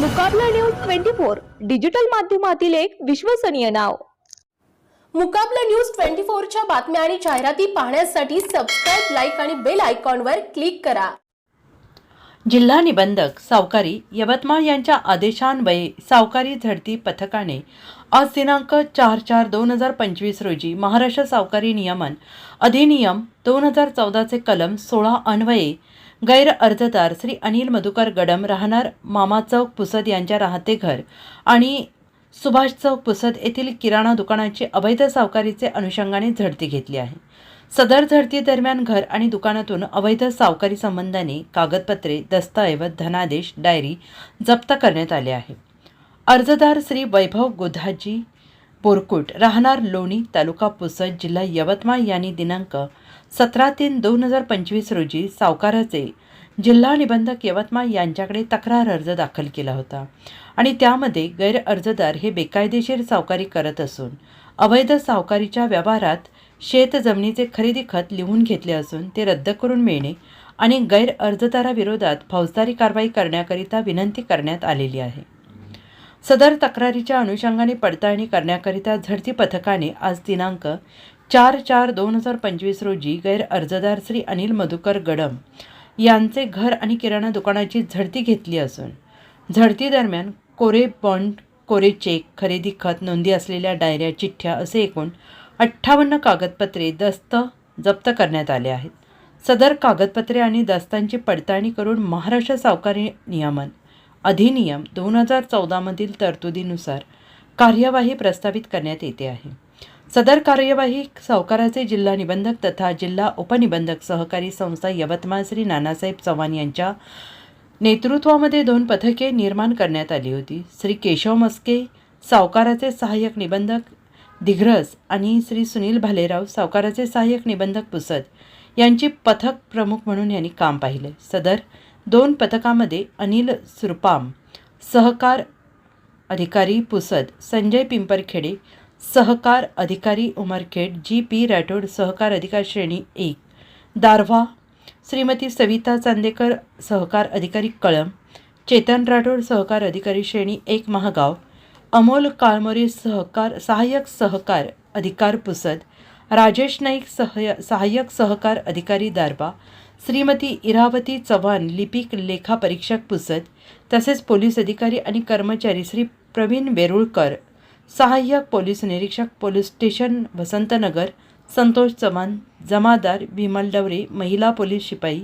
Mukabla news twenty four digital माध्यमातील एक विश्वसनीय नाव. मुकाबला न्यूज ट्वेंटी फोरच्या बातम्या आणि जाहिराती पाहण्यासाठी सबस्क्राईब लाईक आणि बेल आयकॉनवर क्लिक करा. जिल्हा निबंधक सावकारी यवतमाळ यांच्या आदेशान्वये सावकारी झडती पथकाने आज दिनांक चार चार दोन हजार पंचवीस रोजी महाराष्ट्र सावकारी नियमन अधिनियम दोन हजार चौदाचे कलम सोळा अन्वये गैर अर्जदार श्री अनिल मधुकर गडम राहणार मामा चौक पुसद यांच्या राहते घर आणि सुभाष चौक पुसद येथील किराणा दुकानाची अवैध सावकारीचे अनुषंगाने झडती घेतली आहे. सदर झडतीदरम्यान घर आणि दुकानातून अवैध सावकारी संबंधाने कागदपत्रे दस्तऐवज धनादेश डायरी जप्त करण्यात आले आहे. अर्जदार श्री वैभव गोधाजी बोरकुट राहणार लोणी तालुका पुसद जिल्हा यवतमाळ यांनी दिनांक सतरा तीन दोन हजार पंचवीस रोजी सावकाराचे जिल्हा निबंधक यवतमाळ यांच्याकडे तक्रार अर्ज दाखल केला होता. आणि त्यामध्ये गैर अर्जदार हे बेकायदेशीर सावकारी करत असून अवैध सावकारीच्या व्यवहारात शेत जमिनीचे खरेदी खत लिहून घेतले असून ते रद्द करून मिळणे आणि गैर अर्जदाराविरोधात फौजदारी कारवाई करण्याकरिता विनंती करण्यात आलेली आहे. सदर तक्रारीच्या अनुषंगाने पडताळणी करण्याकरिता झडती पथकाने आज दिनांक चार चार दोन हजार पंचवीस रोजी गैर अर्जदार श्री अनिल मधुकर गडम यांचे घर आणि किराणा दुकानाची झडती घेतली असून झडती दरम्यान कोरे बॉन्ड कोरे चेक खरेदी खत नोंदी असलेल्या डायऱ्या चिठ्ठ्या असे एकूण अठ्ठावन्न कागदपत्रे दस्त जप्त करण्यात आले आहेत. सदर कागदपत्रे आणि दस्तांची पडताळणी करून महाराष्ट्र सावकारी नियमन अधिनियम दोन हजार चौदामधील तरतुदीनुसार कार्यवाही प्रस्तावित करण्यात येते आहे. सदर कार्यवाही सावकाराचे जिल्हा निबंधक तथा जिल्हा उपनिबंधक सहकारी संस्था यवतमाळ श्री नानासाहेब चव्हाण यांच्या नेतृत्वामध्ये दोन पथके निर्माण करण्यात आली होती. श्री केशव मस्के सावकाराचे सहाय्यक निबंधक दिग्रस आणि श्री सुनील भालेराव सावकाराचे सहाय्यक निबंधक पुसद यांची पथक प्रमुख म्हणून यांनी काम पाहिले. सदर दोन पथकामध्ये अनिल सुरपाम सहकार अधिकारी पुसद संजय पिंपरखेडे सहकार अधिकारी उमरखेड जी पी राठोड सहकार अधिकार श्रेणी एक दारव्हा श्रीमती सविता चांदेकर सहकार अधिकारी कळम चेतन राठोड सहकार अधिकारी श्रेणी एक महागाव अमोल काळमोरे सहकार सहाय्यक सहकार अधिकार पुसद राजेश नाईक सहय सहाय्यक सहकार अधिकारी दारबा श्रीमती इरावती चव्हाण लिपिक लेखा परीक्षक पुसद तसेच पोलीस अधिकारी आणि कर्मचारी श्री प्रवीण वेरुळकर सहाय्यक पोलीस निरीक्षक पोलीस स्टेशन वसंतनगर संतोष चव्हाण जमादार विमल डवरे महिला पोलीस शिपाई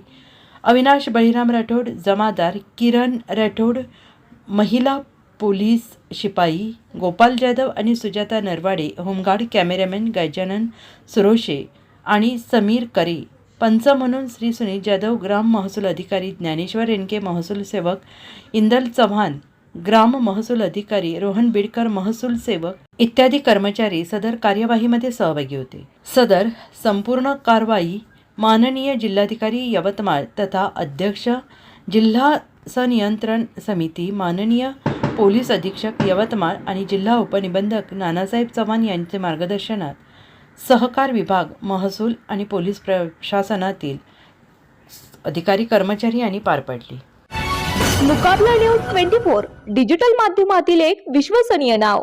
अविनाश बळीराम राठोड जमादार किरण राठोड महिला पोलीस शिपाई गोपाल जाधव आणि Sujata Narwade home guard cameraman Gajanan Suroshe आणि समीर करे पंच म्हणून श्री सुनील जाधव ग्राम महसूल अधिकारी ज्ञानेश्वर रेणके महसूल सेवक इंदल चव्हाण ग्राम महसूल अधिकारी रोहन बिडकर महसूल सेवक इत्यादी कर्मचारी सदर कार्यवाहीमध्ये सहभागी होते. सदर संपूर्ण कारवाई माननीय जिल्हाधिकारी यवतमाळ तथा अध्यक्ष जिल्हा सनियंत्रण समिती माननीय पोलीस अधीक्षक यवतमाळ आणि जिल्हा उपनिबंधक नानासाहेब चव्हाण यांचे मार्गदर्शनात सहकार विभाग महसूल आणि पोलीस प्रशासनातील अधिकारी कर्मचारी यांनी पार पडली. Mukabla news twenty four digital माध्यमातील एक विश्वसनीय नाव.